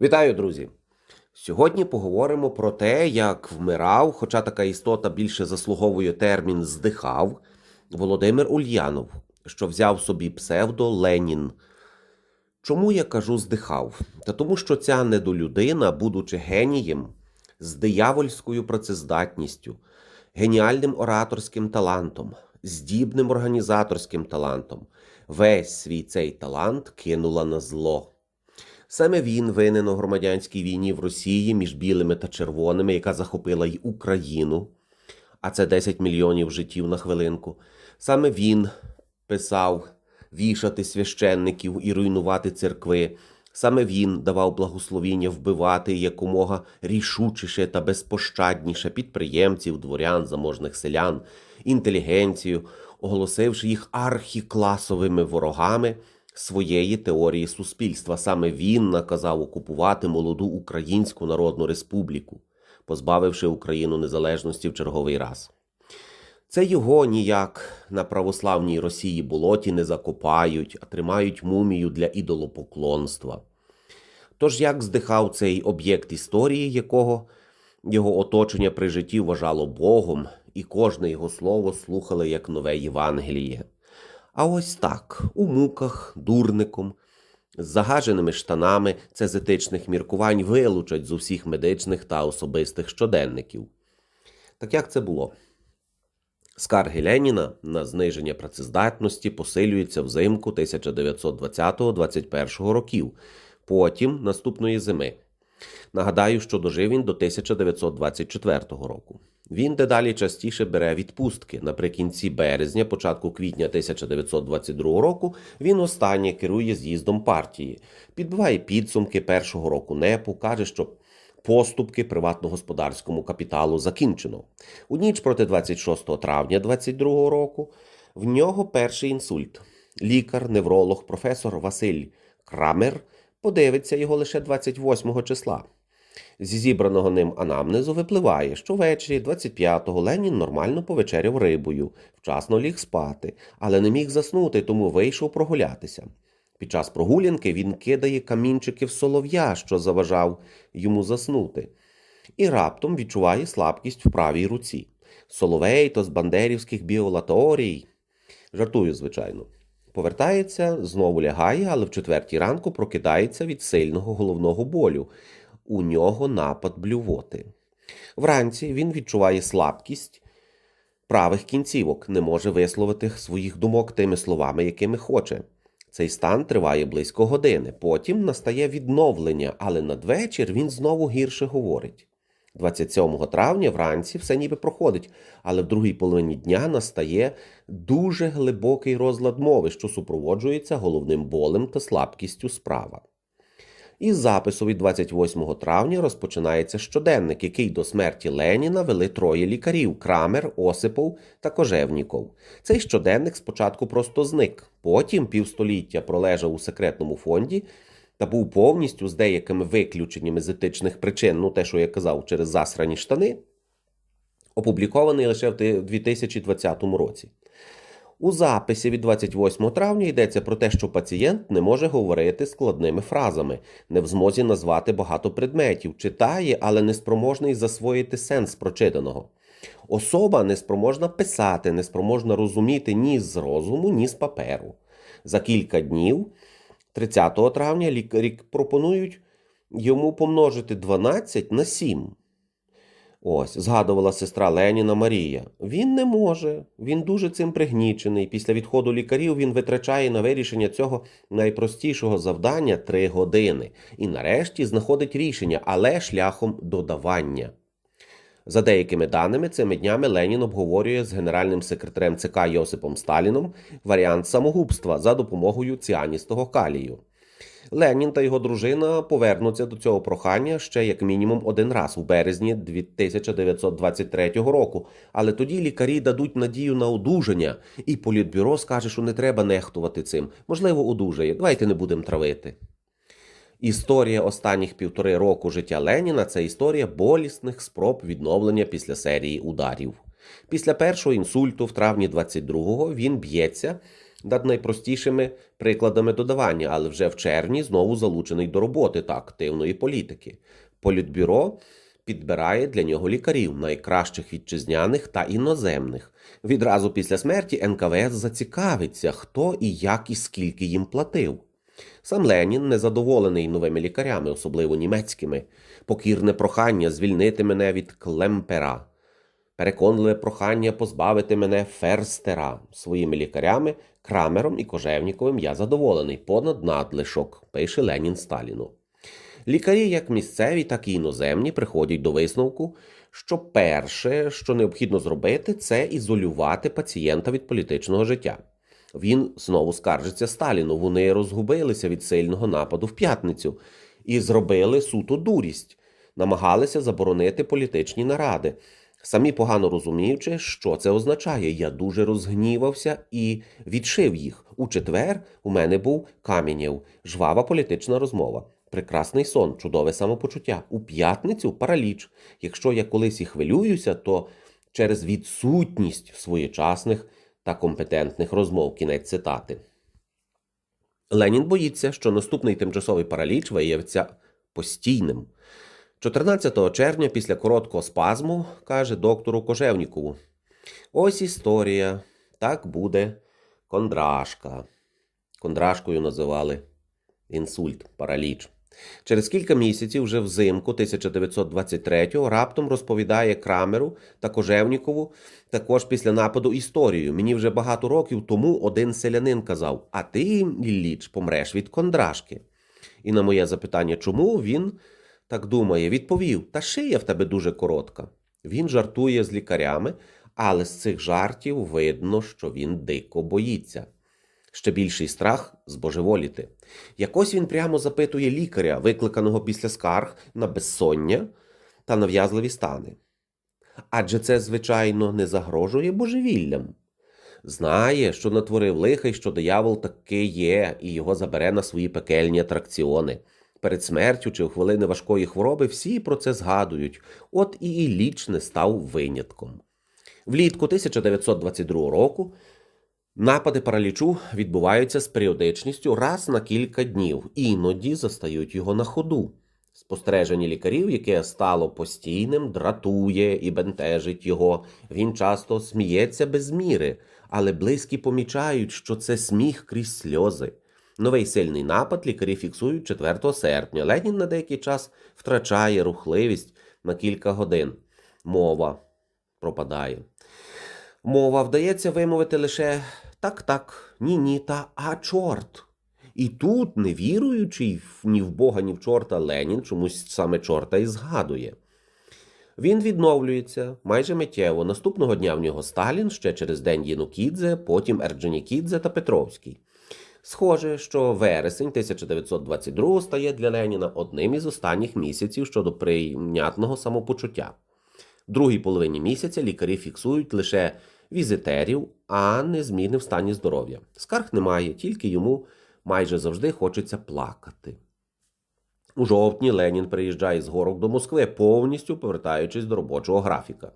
Вітаю, друзі! Сьогодні поговоримо про те, як вмирав, хоча така істота більше заслуговує термін здихав Володимир Ульянов, що взяв собі псевдо Ленін. Чому я кажу здихав? Та тому, що ця недолюдина, будучи генієм, з диявольською працездатністю, геніальним ораторським талантом, здібним організаторським талантом, весь свій цей талант кинула на зло. Саме він винен у громадянській війні в Росії між білими та червоними, яка захопила й Україну, а це 10 мільйонів життів на хвилинку. Саме він писав вішати священників і руйнувати церкви. Саме він давав благословіння вбивати якомога рішучіше та безпощадніше підприємців, дворян, заможних селян, інтелігенцію, оголосивши їх архікласовими ворогами своєї теорії суспільства. Саме він наказав окупувати молоду Українську Народну Республіку, позбавивши Україну незалежності в черговий раз. Це його ніяк на православній Росії болоті не закопають, а тримають мумію для ідолопоклонства. Тож як здихав цей об'єкт історії, якого його оточення при житті вважало Богом, і кожне його слово слухали як нове Євангеліє. А ось так, у муках, дурником, з загаженими штанами це з етичних міркувань вилучать з усіх медичних та особистих щоденників. Так як це було? Скарги Леніна на зниження працездатності посилюються взимку 1920-21 років, потім наступної зими. Нагадаю, що дожив він до 1924 року. Він дедалі частіше бере відпустки. Наприкінці березня, початку квітня 1922 року, він останнє керує з'їздом партії, підбиває підсумки першого року НЕПу, каже, що поступки приватно-господарському капіталу закінчено. У ніч проти 26 травня 2022 року в нього перший інсульт. Лікар, невролог, професор Василь Крамер подивиться його лише 28 числа. Зі зібраного ним анамнезу випливає, що ввечері 25-го Ленін нормально повечеряв рибою, вчасно ліг спати, але не міг заснути, тому вийшов прогулятися. Під час прогулянки він кидає камінчики в солов'я, що заважав йому заснути, і раптом відчуває слабкість в правій руці. Соловей то з бандерівських біолаторій. Жартую, звичайно. Повертається, знову лягає, але в четвертій ранку прокидається від сильного головного болю. У нього напад блювоти. Вранці він відчуває слабкість правих кінцівок, не може висловити своїх думок тими словами, якими хоче. Цей стан триває близько години. Потім настає відновлення, але надвечір він знову гірше говорить. 27 травня вранці все ніби проходить, але в другій половині дня настає дуже глибокий розлад мови, що супроводжується головним болем та слабкістю справа. Із запису від 28 травня розпочинається щоденник, який до смерті Леніна вели троє лікарів: Крамер, Осипов та Кожевніков. Цей щоденник спочатку просто зник, потім півстоліття пролежав у секретному фонді та був повністю з деякими виключеннями з етичних причин, ну те, що я казав, через засрані штани, опублікований лише в 2020 році. У записі від 28 травня йдеться про те, що пацієнт не може говорити складними фразами, не в змозі назвати багато предметів, читає, але неспроможний засвоїти сенс прочитаного. Особа неспроможна писати, неспроможна розуміти ні з розуму, ні з паперу. За кілька днів, 30 травня, лікарі пропонують йому помножити 12 на 7. Ось, згадувала сестра Леніна Марія. Він не може, він дуже цим пригнічений. Після відходу лікарів він витрачає на вирішення цього найпростішого завдання три години і нарешті знаходить рішення, але шляхом додавання. За деякими даними, цими днями Ленін обговорює з генеральним секретарем ЦК Йосипом Сталіном варіант самогубства за допомогою ціаністого калію. Ленін та його дружина повернуться до цього прохання ще як мінімум один раз у березні 1923 року. Але тоді лікарі дадуть надію на одужання, і політбюро скаже, що не треба нехтувати цим. Можливо, одужає. Давайте не будемо травити. Історія останніх півтори року життя Леніна це історія болісних спроб відновлення після серії ударів. Після першого інсульту в травні 22-го він б'ється над найпростішими прикладами додавання, але вже в червні знову залучений до роботи та активної політики. Політбюро підбирає для нього лікарів, найкращих вітчизняних та іноземних. Відразу після смерті НКВС зацікавиться, хто і як і скільки їм платив. Сам Ленін, незадоволений новими лікарями, особливо німецькими, покірне прохання звільнити мене від клемпера, переконливе прохання позбавити мене ферстера своїми лікарями, Крамером і Кожевніковим я задоволений, понад надлишок, пише Ленін Сталіну. Лікарі, як місцеві, так і іноземні, приходять до висновку, що перше, що необхідно зробити, це ізолювати пацієнта від політичного життя. Він знову скаржиться Сталіну. Вони розгубилися від сильного нападу в п'ятницю і зробили суто дурість, намагалися заборонити політичні наради. Самі погано розуміючи, що це означає. Я дуже розгнівався і відшив їх. У четвер у мене був Камінєв, жвава політична розмова. Прекрасний сон, чудове самопочуття. У п'ятницю параліч. Якщо я колись і хвилююся, то через відсутність своєчасних та компетентних розмов. Кінець цитати. Ленін боїться, що наступний тимчасовий параліч виявиться постійним. 14 червня, після короткого спазму, каже доктору Кожевнікову: Ось історія. Так буде кондрашка. Кондрашкою називали інсульт, параліч. Через кілька місяців, вже взимку 1923-го, раптом розповідає Крамеру та Кожевнікову також після нападу історію. Мені вже багато років тому один селянин казав: А ти, Ілліч, помреш від кондрашки. І на моє запитання, чому він так думає, відповів: Та шия в тебе дуже коротка. Він жартує з лікарями, але з цих жартів видно, що він дико боїться. Ще більший страх збожеволіти. Якось він прямо запитує лікаря, викликаного після скарг на безсоння та нав'язливі стани. Адже це, звичайно, не загрожує божевіллям. Знає, що натворив лиха й що диявол таки є, і його забере на свої пекельні атракціони. Перед смертю чи в хвилини важкої хвороби всі про це згадують, от і Ілліч не став винятком. Влітку 1922 року Напади паралічу відбуваються з періодичністю раз на кілька днів, іноді застають його на ходу. Спостереження лікарів, яке стало постійним, дратує і бентежить його. Він часто сміється без міри, але близькі помічають, що це сміх крізь сльози. Новий сильний напад лікарі фіксують 4 серпня. Ленін на деякий час втрачає рухливість на кілька годин. Мова пропадає. Мова вдається вимовити лише так-так, ні-ні та а чорт. І тут, не віруючий ні в Бога, ні в чорта Ленін, чомусь саме чорта і згадує. Він відновлюється майже миттєво. Наступного дня в нього Сталін, ще через день Єнукідзе, потім Ердженікідзе та Петровський. Схоже, що вересень 1922 стає для Леніна одним із останніх місяців щодо прийнятного самопочуття. В другій половині місяця лікарі фіксують лише візитерів, а не зміни в стані здоров'я. Скарг немає, тільки йому майже завжди хочеться плакати. У жовтні Ленін приїжджає з горок до Москви, повністю повертаючись до робочого графіка.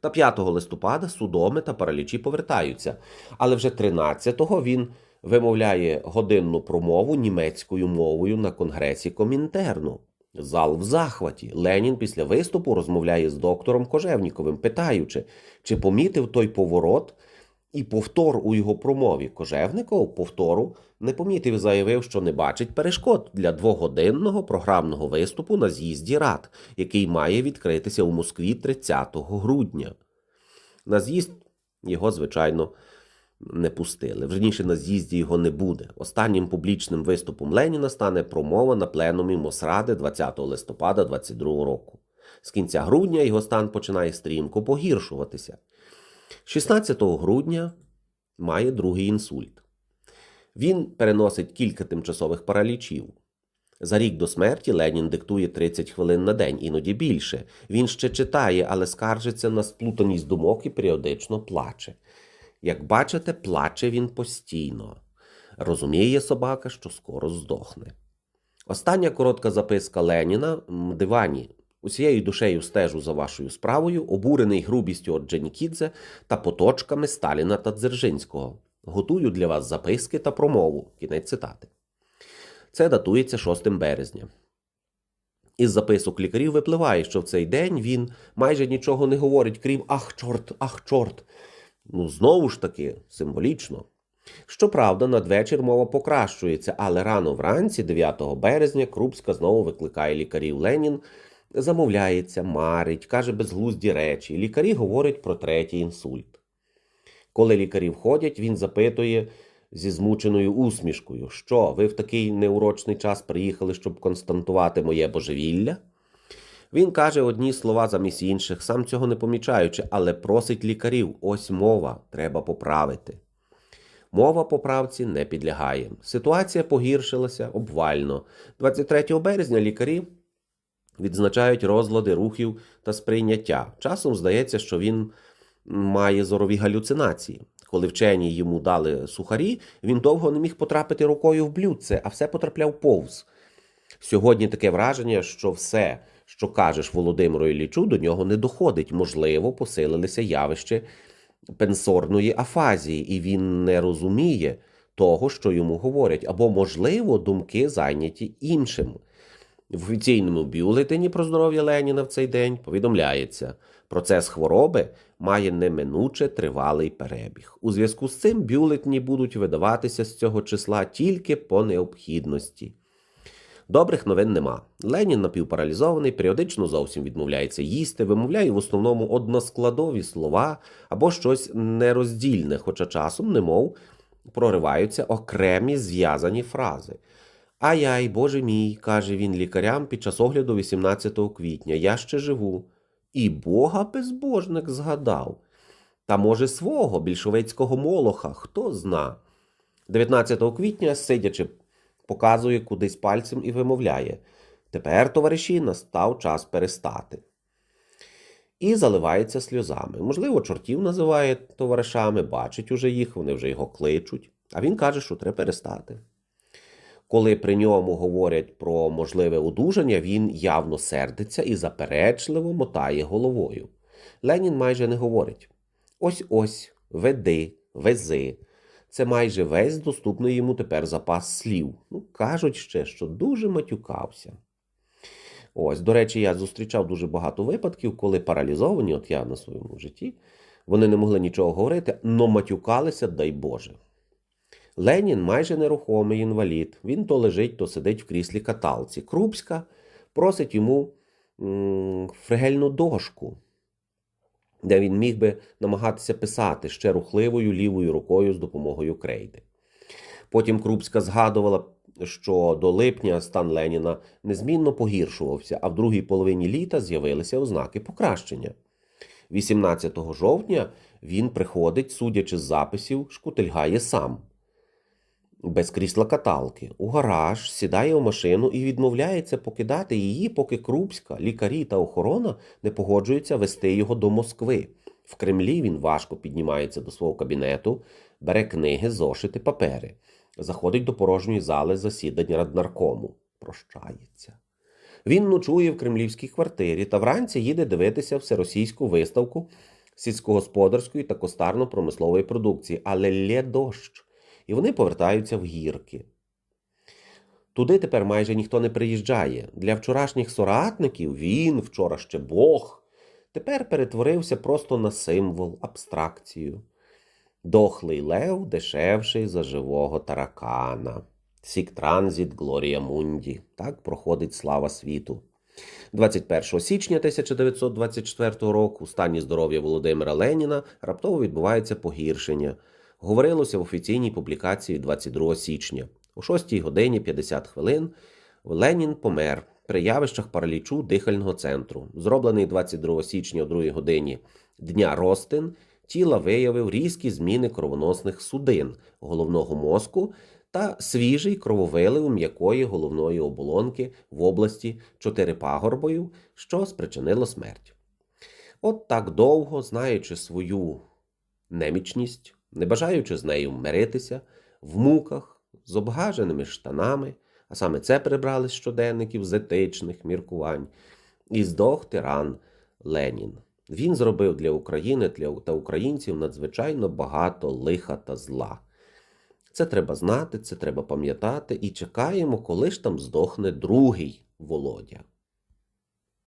Та 5 листопада судоми та паралічі повертаються, але вже 13-го він вимовляє годинну промову німецькою мовою на конгресі Комінтерну. Зал в захваті. Ленін після виступу розмовляє з доктором Кожевніковим, питаючи, чи помітив той поворот і повтор у його промові. Кожевников повтору не помітив заявив, що не бачить перешкод для двогодинного програмного виступу на з'їзді рад, який має відкритися у Москві 30 грудня. На з'їзд його, звичайно, не пустили. Верніше на з'їзді його не буде. Останнім публічним виступом Леніна стане промова на пленумі Мосради 20 листопада 22 року. З кінця грудня його стан починає стрімко погіршуватися. 16 грудня має другий інсульт. Він переносить кілька тимчасових паралічів. За рік до смерті Ленін диктує 30 хвилин на день, іноді більше. Він ще читає, але скаржиться на сплутаність думок і періодично плаче. Як бачите, плаче він постійно. Розуміє собака, що скоро здохне. Остання коротка записка Леніна в дивані. Усією душею стежу за вашою справою, обурений грубістю Орджонікідзе та поточками Сталіна та Дзержинського. Готую для вас записки та промову. Кінець цитати. Це датується 6 березня. Із записок лікарів випливає, що в цей день він майже нічого не говорить, крім ах, чорт, ах, чорт. Ну, знову ж таки, символічно. Щоправда, надвечір мова покращується, але рано вранці, 9 березня, Крупська знову викликає лікарів Ленін, замовляється, марить, каже безглузді речі. Лікарі говорять про третій інсульт. Коли лікарі входять, він запитує зі змученою усмішкою, що ви в такий неурочний час приїхали, щоб константувати моє божевілля? Він каже одні слова замість інших, сам цього не помічаючи, але просить лікарів: ось мова, треба поправити. Мова поправці не підлягає. Ситуація погіршилася обвально. 23 березня лікарі відзначають розлади рухів та сприйняття. Часом здається, що він має зорові галюцинації. Коли вчені йому дали сухарі, він довго не міг потрапити рукою в блюдце, а все потрапляв повз. Сьогодні таке враження, що все, що кажеш Володимиру Іллічу, до нього не доходить. Можливо, посилилися явище пенсорної афазії, і він не розуміє того, що йому говорять, або, можливо, думки зайняті іншим. В офіційному бюлетені про здоров'я Леніна в цей день повідомляється, процес хвороби має неминуче тривалий перебіг. У зв'язку з цим бюлетні будуть видаватися з цього числа тільки по необхідності. Добрих новин нема. Ленін напівпаралізований, періодично зовсім відмовляється їсти, вимовляє в основному односкладові слова або щось нероздільне, хоча часом, немов, прориваються окремі зв'язані фрази. Ай-яй, боже мій, каже він лікарям під час огляду 18 квітня, я ще живу. І Бога безбожник згадав. Та, може, свого більшовицького молоха, хто зна. 19 квітня, сидячи, показує кудись пальцем і вимовляє Тепер, товариші, настав час перестати. І заливається сльозами. Можливо, чортів називає товаришами, бачить уже їх, вони вже його кличуть. А він каже, що треба перестати. Коли при ньому говорять про можливе одужання, він явно сердиться і заперечливо мотає головою. Ленін майже не говорить: ось ось, веди, вези. Це майже весь доступний йому тепер запас слів. Ну, кажуть ще, що дуже матюкався. Ось, до речі, я зустрічав дуже багато випадків, коли паралізовані, от я на своєму житті, вони не могли нічого говорити, но матюкалися, дай Боже. Ленін майже нерухомий інвалід. Він то лежить, то сидить в кріслі каталці. Крупська просить йому м, фригельну дошку, де він міг би намагатися писати ще рухливою лівою рукою з допомогою крейди. Потім Крупська згадувала, що до липня стан Леніна незмінно погіршувався, а в другій половині літа з'явилися ознаки покращення. 18 жовтня він приходить, судячи з записів, шкутильгає сам без крісла каталки, у гараж, сідає в машину і відмовляється покидати її, поки Крупська, лікарі та охорона не погоджуються вести його до Москви. В Кремлі він важко піднімається до свого кабінету, бере книги, зошити, папери, заходить до порожньої зали засідань раднаркому. Прощається. Він ночує в кремлівській квартирі та вранці їде дивитися всеросійську виставку сільськогосподарської та костарно-промислової продукції, але лє дощ і вони повертаються в гірки. Туди тепер майже ніхто не приїжджає. Для вчорашніх соратників він, вчора ще Бог, тепер перетворився просто на символ, абстракцію. Дохлий лев дешевший за живого таракана. Сік транзит Глорія Мунді. Так проходить слава світу. 21 січня 1924 року у стані здоров'я Володимира Леніна раптово відбувається погіршення говорилося в офіційній публікації 22 січня. О 6 годині 50 хвилин Ленін помер при явищах паралічу дихального центру. Зроблений 22 січня о 2 годині дня Ростин тіла виявив різкі зміни кровоносних судин головного мозку та свіжий крововилив м'якої головної оболонки в області чотирипагорбою, що спричинило смерть. От так довго, знаючи свою немічність, не бажаючи з нею миритися, в муках, з обгаженими штанами, а саме це прибрали з щоденників з етичних міркувань, і здох тиран Ленін. Він зробив для України та українців надзвичайно багато лиха та зла. Це треба знати, це треба пам'ятати і чекаємо, коли ж там здохне другий Володя.